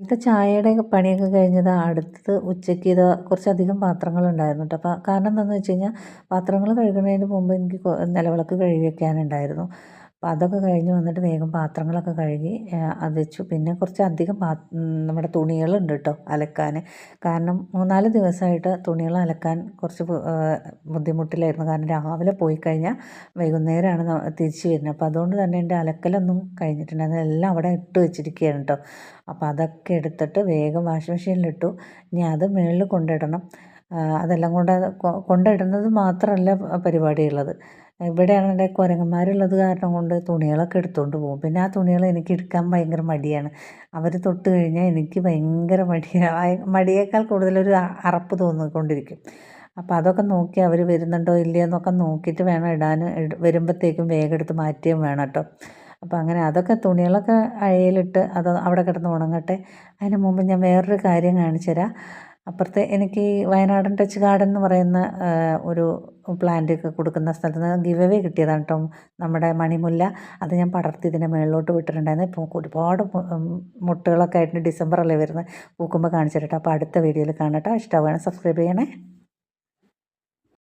ഇത് ചായയുടെ പണിയൊക്കെ കഴിഞ്ഞത് അടുത്തത് ഉച്ചയ്ക്ക് ഇത് കുറച്ചധികം പാത്രങ്ങളുണ്ടായിരുന്നു കേട്ടോ. അപ്പോൾ കാരണം എന്താണെന്ന് വെച്ച് കഴിഞ്ഞാൽ പാത്രങ്ങൾ കഴുകുന്നതിന് മുമ്പ് എനിക്ക് നിലവിളക്ക് കഴുകി വെക്കാനുണ്ടായിരുന്നു. അപ്പോൾ അതൊക്കെ കഴിഞ്ഞ് വന്നിട്ട് വേഗം പാത്രങ്ങളൊക്കെ കഴുകി അത് വെച്ചു പിന്നെ കുറച്ച് അധികം പാ നമ്മുടെ തുണികളുണ്ട് കേട്ടോ അലക്കാൻ കാരണം മൂന്നാൽ ദിവസമായിട്ട് തുണികൾ അലക്കാൻ കുറച്ച് ബുദ്ധിമുട്ടിലായിരുന്നു. കാരണം രാവിലെ പോയി കഴിഞ്ഞാൽ വൈകുന്നേരമാണ് തിരിച്ച് വരുന്നത്. അപ്പോൾ അതുകൊണ്ട് തന്നെ എന്റെ അലക്കലൊന്നും കഴിഞ്ഞിട്ടുണ്ട് എല്ലാം അവിടെ ഇട്ട് വെച്ചിരിക്കുകയാണ് കേട്ടോ. അപ്പോൾ അതൊക്കെ എടുത്തിട്ട് വേഗം വാഷിംഗ് മെഷീനിലിട്ടു. ഇനി അത് മുകളിൽ കൊണ്ടിടണം. അതെല്ലാം കൊണ്ട് കൊണ്ടിടുന്നത് മാത്രമല്ല പരിപാടിയുള്ളത്. ഇവിടെയാണെങ്കിൽ കുരങ്ങന്മാരുള്ളത് കാരണം കൊണ്ട് തുണികളൊക്കെ എടുത്തുകൊണ്ട് പോകും. പിന്നെ ആ തുണികൾ എനിക്ക് എടുക്കാൻ ഭയങ്കര മടിയാണ്. അവർ തൊട്ട് കഴിഞ്ഞാൽ എനിക്ക് ഭയങ്കര മടിയാണ് മടിയേക്കാൾ കൂടുതലൊരു അറപ്പ് തോന്നിക്കൊണ്ടിരിക്കും. അപ്പോൾ അതൊക്കെ നോക്കി അവർ വരുന്നുണ്ടോ ഇല്ലയോ എന്നൊക്കെ നോക്കിയിട്ട് വേണം ഇടാൻ. വരുമ്പോഴത്തേക്കും വേഗം എടുത്ത് മാറ്റുകയും വേണം കേട്ടോ. അപ്പോൾ അങ്ങനെ അതൊക്കെ തുണികളൊക്കെ അഴയിലിട്ട് അത് അവിടെ കിടന്ന് ഉണങ്ങട്ടെ. അതിന് മുമ്പ് ഞാൻ വേറൊരു കാര്യം കാണിച്ചു തരാം അപ്പുറത്തെ എനിക്ക് വയനാടൻ ടച്ച് ഗാർഡൻ എന്ന് പറയുന്ന ഒരു പ്ലാന്റ് ഒക്കെ കൊടുക്കുന്ന സ്ഥലത്ത് നിന്ന് ഗിവ് അവേ കിട്ടിയതാണ് കേട്ടോ. നമ്മുടെ മണിമുല്ല. അത് ഞാൻ പടർത്തി ഇതിന്റെ മുകളിലോട്ട് വിട്ടിട്ടുണ്ടായിരുന്നു. ഇപ്പോൾ ഒരുപാട് മുട്ടുകളൊക്കെ ആയിട്ട് ഡിസംബർ അല്ലേ വരുന്നത്? പൂക്കുമ്പോൾ കാണിച്ചിട്ടോ അപ്പോൾ അടുത്ത വീഡിയോയിൽ കാണട്ടോ. ഇഷ്ടമാവുകയാണ് സബ്സ്ക്രൈബ് ചെയ്യണേ.